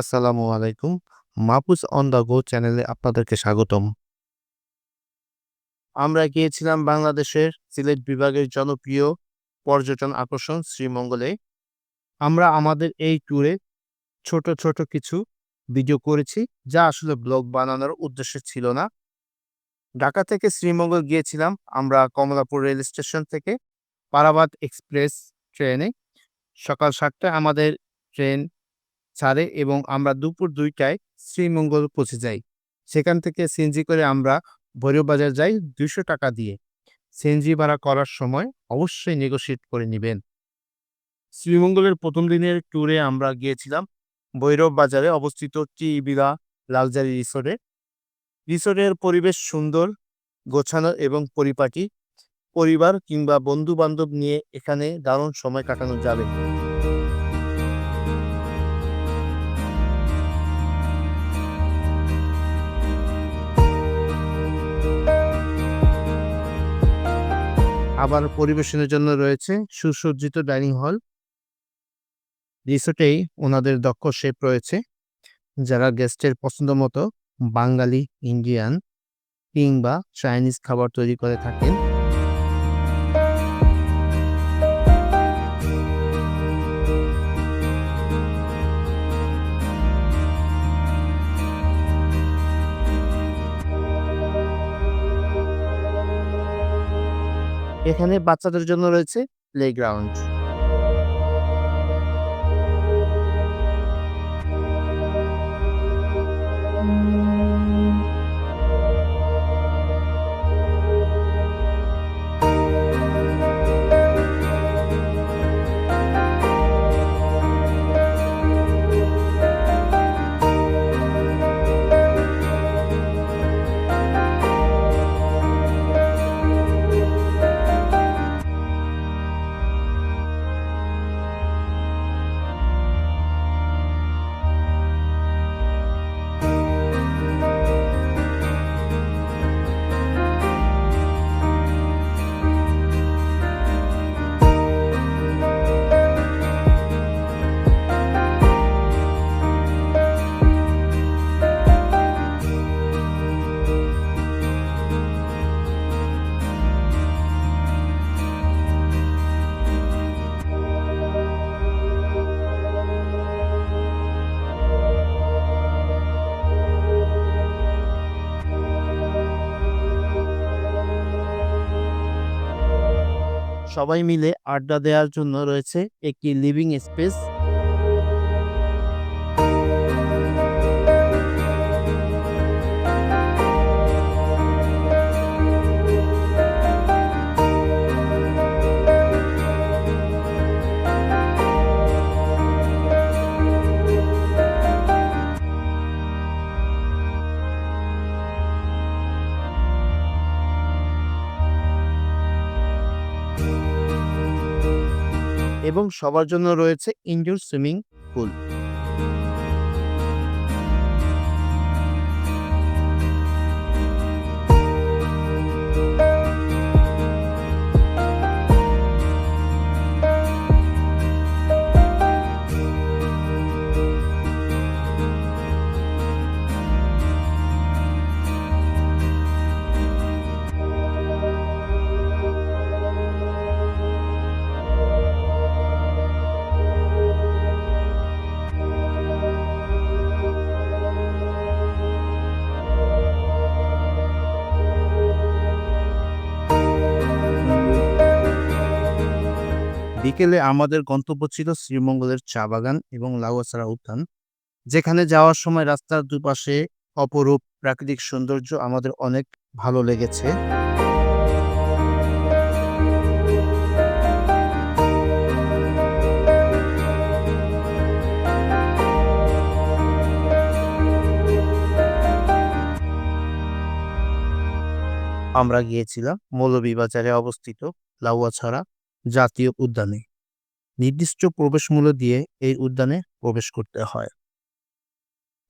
আসসালামু আলাইকুম। Mahfuz on the go চ্যানেলে আপনাদেরকে স্বাগতম। আমরা গিয়েছিলাম বাংলাদেশের সিলেট বিভাগের জনপ্রিয় পর্যটন আকর্ষণ শ্রীমঙ্গলে। আমরা আমাদের এই ট্যুরে ছোট ছোট কিছু ভিডিও করেছি যা আসলে ব্লগ বানানোর উদ্দেশ্য ছিল না। ঢাকা থেকে শ্রীমঙ্গল গিয়েছিলাম আমরা কমলাপুর রেল স্টেশন থেকে পারাবাদ এক্সপ্রেস ট্রেনে। সকাল সাতটায় আমাদের ট্রেন ছাড়ে এবং আমরা দুপুর দুইটায় শ্রীমঙ্গল পৌঁছে যাই। সেখান থেকে সিএনজি করে আমরা ভৈরববাজার যাই দুইশো টাকা দিয়ে। সিএনজি ভাড়া করার সময় অবশ্যই নেগোশিয়েট করে নেবেন। শ্রীমঙ্গলের প্রথম দিনের ট্যুরে আমরা গিয়েছিলাম ভৈরব বাজারে অবস্থিত টি বিঘা লালজারি রিসোর্টে। রিসোর্টের পরিবেশ সুন্দর, গোছানো এবং পরিপাটি। পরিবার কিংবা বন্ধু বান্ধব নিয়ে এখানে দারুণ সময় কাটানো যাবে। আবার পরিবেশনের জন্য রয়েছে সুসজ্জিত ডাইনিং হল। রিসোর্টেই ওনাদের দক্ষ শেপ রয়েছে, যারা গেস্টের পছন্দ মতো বাঙালি, ইন্ডিয়ান কিংবা চাইনিজ খাবার তৈরি করে থাকেন। এখানে বাচ্চাদের জন্য রয়েছে প্লেগ্রাউন্ড সবাই মিলে আড্ডা দেওয়ার জন্য রয়েছে একটি লিভিং স্পেস এবং সবার জন্য রয়েছে ইনডোর সুইমিং পুল বিকেলে আমাদের গন্তব্য ছিল শ্রীমঙ্গলের চা বাগান এবং লাউয়াছড়া উদ্যান, যেখানে যাওয়ার সময় রাস্তার দুপাশে অপরূপ প্রাকৃতিক সৌন্দর্য আমাদের অনেক ভালো লেগেছে। আমরা গিয়েছিলাম মৌলভীবাজারে অবস্থিত লাউয়াছড়া জাতীয় উদ্যানে। নির্দিষ্ট প্রবেশ মূল্য দিয়ে এই উদ্যানে প্রবেশ করতে হয়।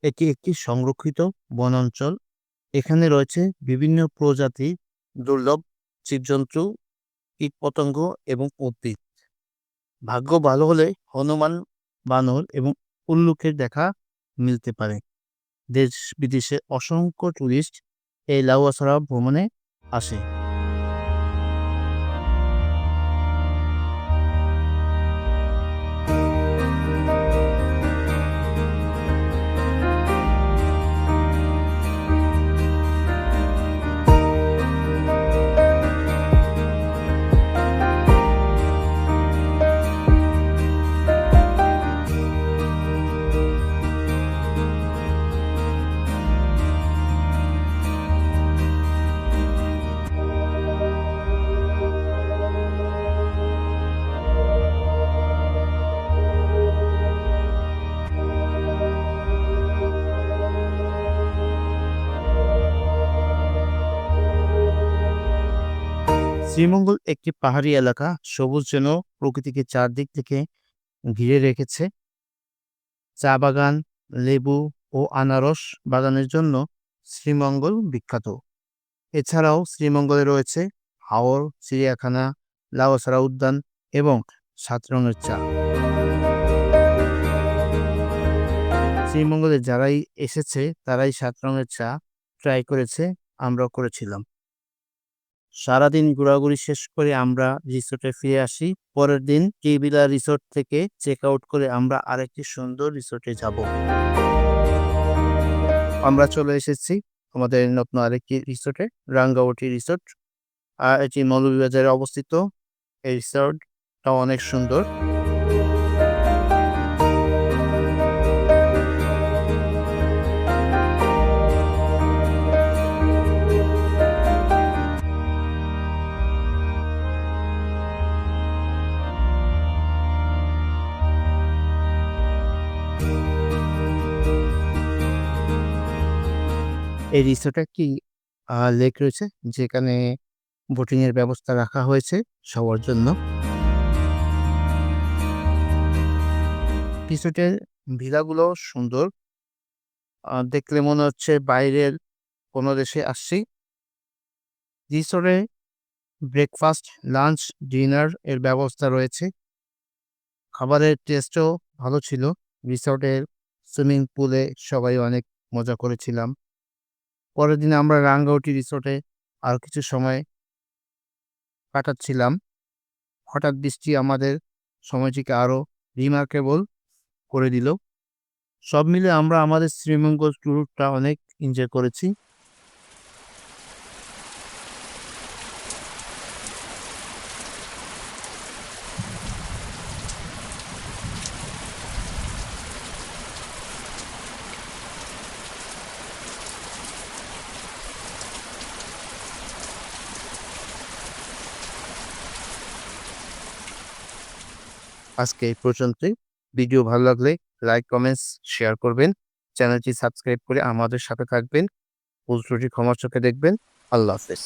এটি একটি সংরক্ষিত বনাঞ্চল। এখানে রয়েছে বিভিন্ন প্রজাতি দুর্লভ জীবজন্তু, কীটপতঙ্গ এবং উদ্ভিদ। ভাগ্য ভালো হলে হনুমান, বানর এবং উল্লুকের দেখা মিলতে পারে। দেশ বিদেশে অসংখ্য টুরিস্ট এই লাউয়াছড়া ভ্রমণে আসে। শ্রীমঙ্গল একটি পাহাড়ি এলাকা, সবুজ যেন প্রকৃতিকে চারদিক থেকে ঘিরে রেখেছে। চা বাগান, লেবু ও আনারস বাগানের জন্য শ্রীমঙ্গল বিখ্যাত। এছাড়াও শ্রীমঙ্গলে রয়েছে হাওর, চিড়িয়াখানা লাউসারা উদ্যান এবং সাত রঙের চা। শ্রীমঙ্গলে যারাই এসেছে, তারাই সাত রঙের চা ট্রাই করেছে, আমরাও করেছিলাম। সারাদিন ঘোরাঘুরি শেষ করে আমরা রিসোর্টে ফিরে আসি। পরের দিন কেবিলা রিসোর্ট থেকে চেক আউট করে আমরা আরেকটি সুন্দর রিসোর্টে যাব। আমরা চলে এসেছি আমাদের নতুন আরেকটি রিসোর্টে রাঙ্গাওটি রিসোর্ট। আর এটি মৌলভীবাজারে অবস্থিত। এই রিসোর্টটা অনেক সুন্দর। এই রিসোর্টে একটি লেক রয়েছে যেখানে বোটিং এর ব্যবস্থা রাখা হয়েছে সবার জন্য। রিসোর্টের ভিলাগুলো সুন্দর। দেখলে মনে হচ্ছে বাইরের কোনো দেশে আসছি। রিসোর্টে ব্রেকফাস্ট লাঞ্চ ডিনার এর ব্যবস্থা রয়েছে। খাবারের টেস্টও ভালো ছিল। রিসোর্টের সুইমিং পুলে সবাই অনেক মজা করেছিলাম। পরের দিন আমরা রাঙ্গাউটি রিসোর্টে আর কিছু সময় কাটাচ্ছিলাম। হঠাৎ বৃষ্টি আমাদের সময়টিকে আরও রিমার্কেবল করে দিল। সব মিলে আমরা আমাদের শ্রীমঙ্গল ট্যুরটা অনেক এনজয় করেছি। আজকে এই পর্যন্তই। ভিডিও ভালো লাগলে লাইক, কমেন্টস, শেয়ার করবেন। চ্যানেলটি সাবস্ক্রাইব করে আমাদের সাথে থাকবেন। ত্রুটি ক্ষমার চোখে দেখবেন। আল্লাহ হাফেজ।